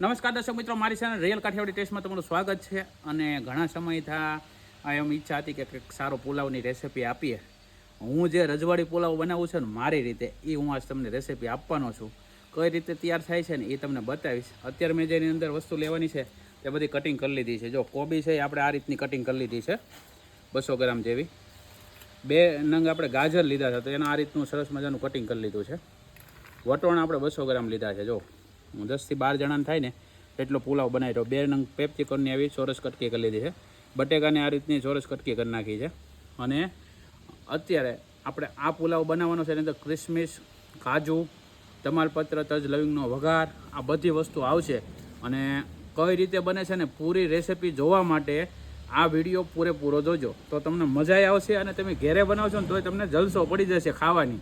નમસ્કાર દર્શક મિત્રો, મારી ચેનલ રિયલ કાઠિયાવાડી ટેસ્ટમાં તમારું સ્વાગત છે અને ઘણા સમયથી એમ ઈચ્છા હતી કે કંઈક સારો પુલાવની રેસિપી આપીએ. હું જે રજવાડી પુલાવ બનાવું છું ને મારી રીતે, એ હું આજ તમને રેસીપી આપવાનો છું. કઈ રીતે તૈયાર થાય છે ને એ તમને બતાવીશ. અત્યારે મેં જેની અંદર વસ્તુ લેવાની છે, તે બધી કટિંગ કરી લીધી છે. જો કોબી છે એ આપણે આ રીતની કટિંગ કરી લીધી છે, બસો ગ્રામ જેવી. બે નંગ આપણે ગાજર લીધા હતા તો એના આ રીતનું સરસ મજાનું કટિંગ કરી લીધું છે. વટોણ આપણે બસો ગ્રામ લીધા છે, જો. દસથી બાર જણાને થાય ને, એટલો પુલાવ બનાવી રહ્યો બે નંગ પેપ્સિકોનની આવી ચોરસ કટકી કરી લીધી છે. બટેકાને આ રીતની ચોરસ કટકી કરી નાખી છે. અને અત્યારે આપણે આ પુલાવ બનાવવાનો છે, એની અંદર ક્રિસમિસ કાજુ, તમાલપત્ર, તજ, લવિંગનો વઘાર, આ બધી વસ્તુ આવશે. અને કઈ રીતે બને છે ને, પૂરી રેસિપી જોવા માટે આ વીડિયો પૂરેપૂરો જોજો. તો તમને મજા આવશે અને તમે ઘેરે બનાવશો ને, તોય તમને જલસો પડી જશે ખાવાની.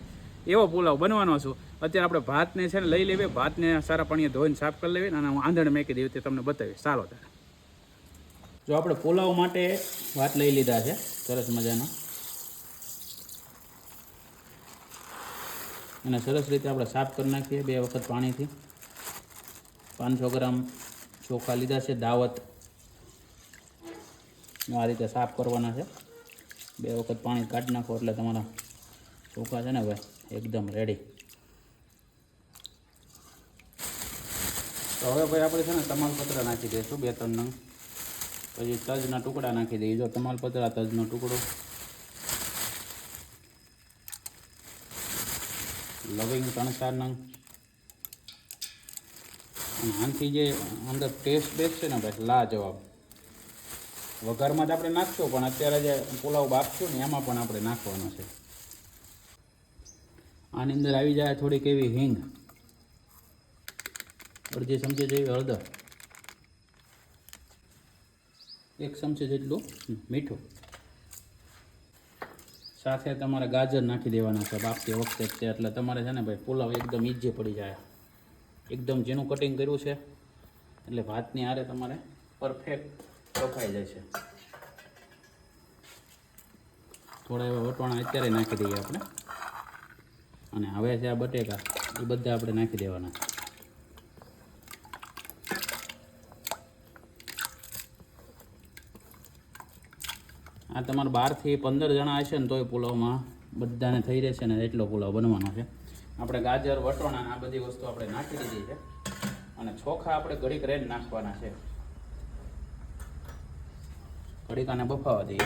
એવો પુલાવ બનવાનો છું. અત્યારે આપણે ભાતને છે ને લઈ લેવી, ભાતને સારા પાણીએ ધોઈને સાફ કરી લેવી અને હું આંધણ મેકી દેવી તે તમને બતાવીશ. ચાલો ત્યારે. જો આપણે પુલાવ માટે ભાત લઈ લીધા છે, સરસ મજાના. અને સરસ રીતે આપણે સાફ કરી નાખીએ બે વખત પાણીથી. પાંચસો ગ્રામ ચોખા લીધા છે, દાવત. આ રીતે સાફ કરવાના છે. બે વખત પાણી કાઢી નાખો એટલે તમારા ચોખા છે ને ભાઈ એકદમ રેડી તો હવે ભાઈ આપણે છે ને તમાલપત્ર નાખી દઈશું, બે, ત્રણ નંગ. પછી તજના ટુકડા નાખી દઈએ. જો તમાલપત્ર તજનો ટુકડો. લવિંગ ત્રણ, ચાર નંગ. આનાથી જે અંદર ટેસ્ટ બેસશે ને ભાઈ લા જવાબ વઘારમાં જ આપણે નાખશું, પણ અત્યારે જે પુલાવ બાફશું ને એમાં પણ આપણે નાખવાનો છે. આની અંદર આવી જાય થોડીક એવી હિંગ. અડધી ચમચી જેવી હળદર. એક ચમચી જેટલું મીઠું. સાથે તમારે ગાજર નાખી દેવાના છે. બાફતી વખતે તે એટલે તમારે છે ને ભાઈ, પુલાવ એકદમ ઈજી પડી જાય. એકદમ જેનું કટિંગ કર્યું છે. એટલે ભાતની આરે તમારે પરફેક્ટ બફાઈ જાય છે. થોડા એવા વટવાણા અત્યારે નાખી દઈએ આપણે. અને હવે છે આ બટેકા. એ બધા આપણે નાખી દેવાના આ તમારે બારથી પંદર જણા હશે ને તોય પુલાવમાં બધાને થઈ રહેશે ને એટલો પુલાવ બનવાનો છે. આપણે ગાજર, વટોણા, આ બધી વસ્તુ આપણે નાખી દીધી છે. અને ચોખા આપણે ઘડીક રેડ નાખવાના છે. ઘડીક આને બફાવા દઈએ.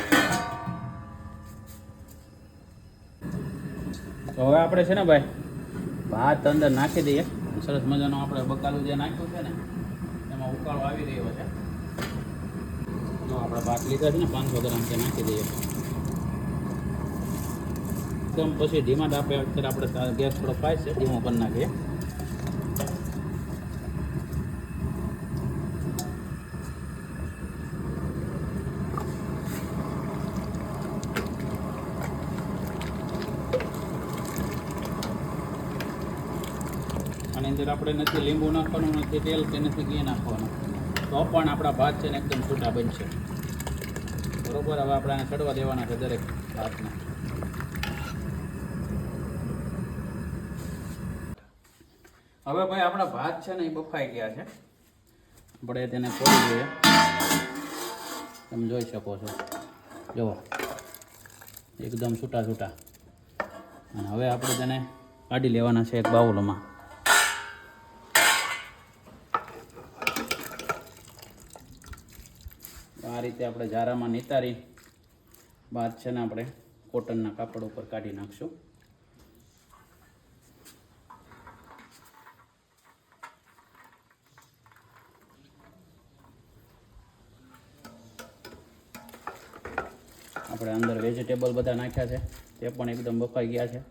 તો હવે આપણે છે ને ભાઈ, ભાત અંદર નાખી દઈએ. સરસ મજાનો આપણે બકાલું જે નાખ્યું છે ને, એમાં ઉકાળો આવી રહ્યો છે. આપણે ભાત લીધા છે ને પાંચસો ગ્રામ તે નાખી દઈએ. એકદમ પછી ધીમા ડાપે અત્યારે આપણે ગેસ થોડો ફાય છે, ધીમો કરી નાખીએ. અંદર આપણે નથી લીંબુ નાખવાનું, નથી તેલ કે નથી ઘી નાખવાનું. તો પણ આપણા ભાત છે ને એકદમ છૂટા બનશે. બરોબર, હવે આપણે આને ચડવા દેવાના છે દરેક ભાતને. હવે ભાઈ આપણા ભાત છે ને એ બફાઈ ગયા છે. આપણે તેને છોડી જોઈએ તમે જોઈ શકો છો. જુઓ. એકદમ છૂટા છૂટા. અને હવે આપણે તેને કાઢી લેવાના છે એક બાઉલમાં. આ રીતે આપણે જારામાં નિતારી, બાદ છે ને આપણે કોટનના કાપડ ઉપર કાઢી નાખશું. આપણે અંદર વેજીટેબલ બધા નાખ્યા છે, તે પણ એકદમ બફાઈ ગયા છે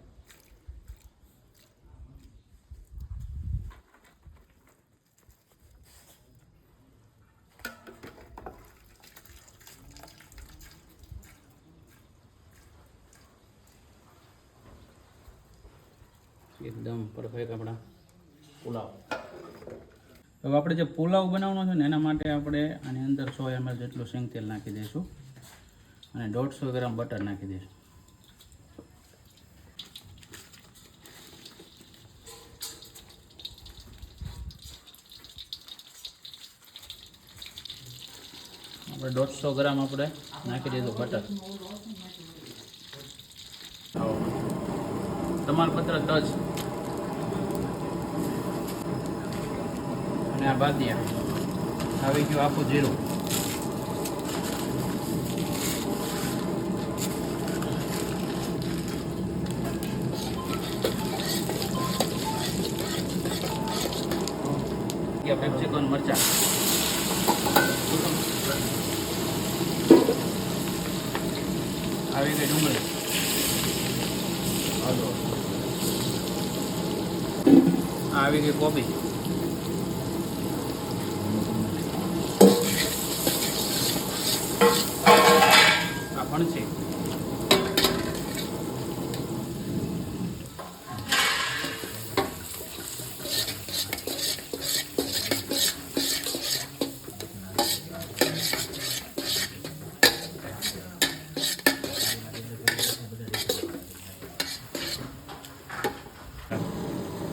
એકદમ પરફેક્ટ આપણા પુલાવ. હવે આપણે જે પુલાવ બનાવવાનો છે ને એના માટે આપણે આની અંદર સો એમએલ જેટલું સિંગ તેલ નાખી દઈશું અને દોઢસો ગ્રામ બટર નાખી દઈશું. આપણે દોઢસો ગ્રામ આપણે નાખી દીધું બટર. તમાલપત્ર તજ. અને આ બાદિયા આવી ગયું આખું જીરું. પેપ્સિકોન મરચા. આવી ગઈ ડુંગળી. હલો. આ આવી ગઈ કોબી આ ફણસી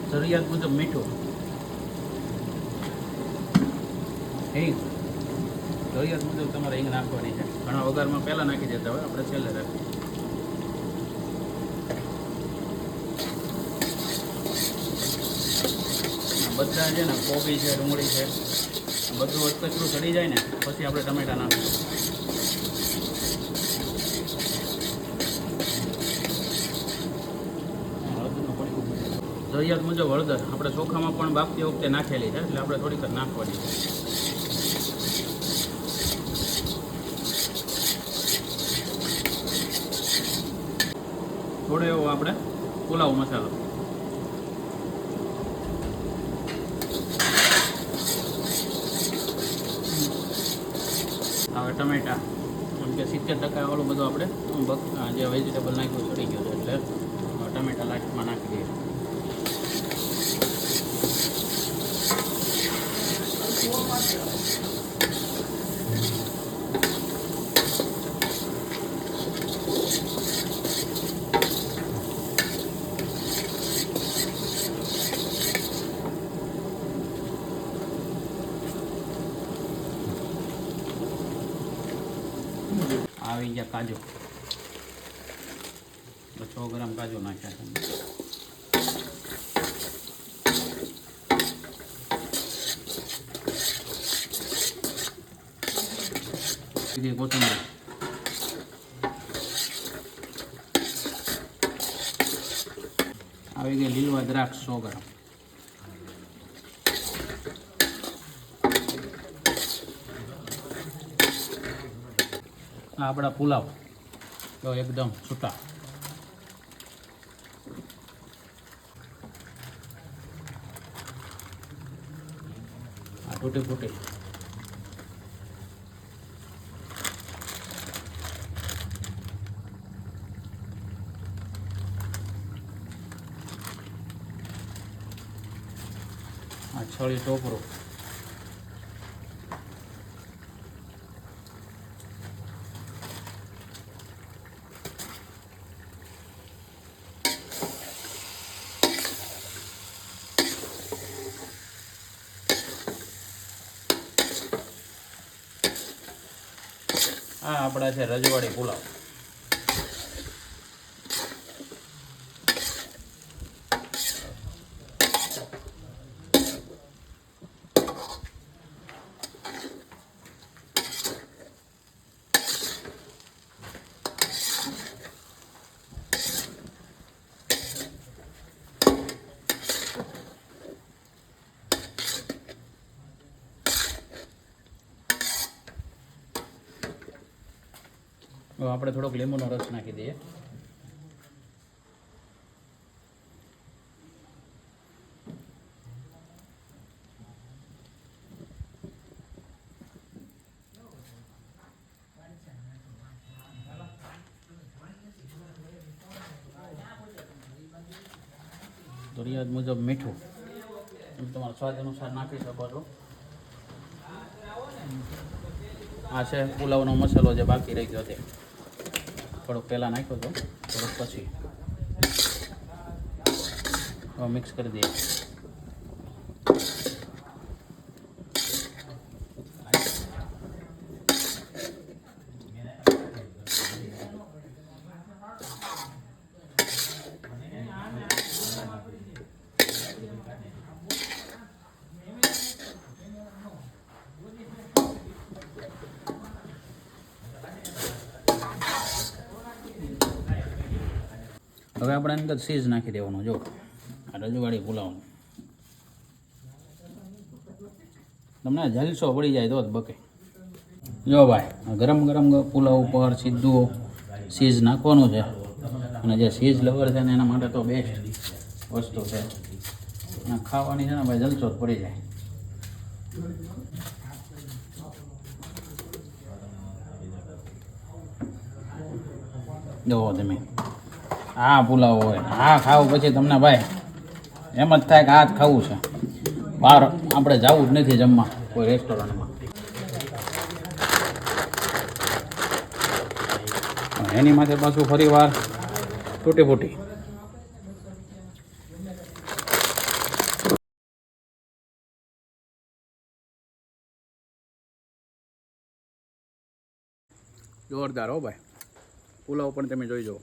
જરૂરિયાત મુજબ મીઠું હિંગ જરૂરિયાત મુજબ તમારે હિંગ નાખવાની છે. ઘણા વઘારમાં પહેલાં નાખી દેતા હોય, આપણે છેલ્લે રાખીએ. બધા છે ને, કોબી છે, ડુંગળી છે બધું અટકચરું ચડી જાય ને, પછી આપણે ટમેટા નાખીએ. જરૂરિયાત મુજબ હળદર. આપણે ચોખામાં પણ બાફતી વખતે નાખેલી છે, એટલે આપણે થોડીક નાખવાની છે. થોડો એવો આપણે પુલાવ મસાલો હવે ટમેટા કેમ કે સિત્તેર ટકા વાળું બધું આપણે જે વેજીટેબલ નાખ્યું ચડી ગયું છે એટલે ટમેટા લાસ્ટમાં નાખી દઈએ આવી ગયા કાજુ. છ ગ્રામ કાજુ નાખ્યા છે. કોથમીર. આવી ગઈ લીલવા દ્રાક્ષ સો ગ્રામ. આપણા પુલાવ. તો એકદમ છૂટા. આ તૂટી ફૂટી. આ છળી ટોપરું. આ આપણા છે રજવાડી પુલાવ. આપણે થોડોક લીંબુનો રસ નાખી દઈએ. જરૂરિયાત મુજબ મીઠું. તમે તમારા સ્વાદ અનુસાર નાખી શકો છો. આ છે પુલાવનો મસાલો જે બાકી રહી ગયો તે થોડોક પહેલાં નાખ્યો હતો થોડોક પછી. મિક્સ કરી દઈએ. હવે આપણે અંદર સીઝ નાખી દેવાનું, જો. આ રજવાડી પુલાવનું. તમને જલસો પડી જાય તો જ બકે. જો ભાઈ ગરમ ગરમ પુલાવ ઉપર સીધું સીઝ નાખવાનું છે. અને જે સીઝ લવર છે ને એના માટે તો બેસ્ટ વસ્તુ છે. અને ખાવાની છે ને ભાઈ જલસો જ પડી જાય. જો તમે. આ પુલાવ હોય. આ ખાવ પછી તમને ભાઈ એમ જ થાય કે આ જ ખાવું છે. બહાર આપણે જવું જ નથી જમવા, કોઈ રેસ્ટોરન્ટમાં એની માથે પાછું ફરી વાર તૂટી ફૂટી. જોરદાર હો ભાઈ. પુલાવ પણ તમે જોઈ જુઓ.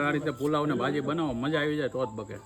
એકવાર આ રીતે પુલાવ ને ભાજી બનાવો મજા આવી જાય તો જ બકે.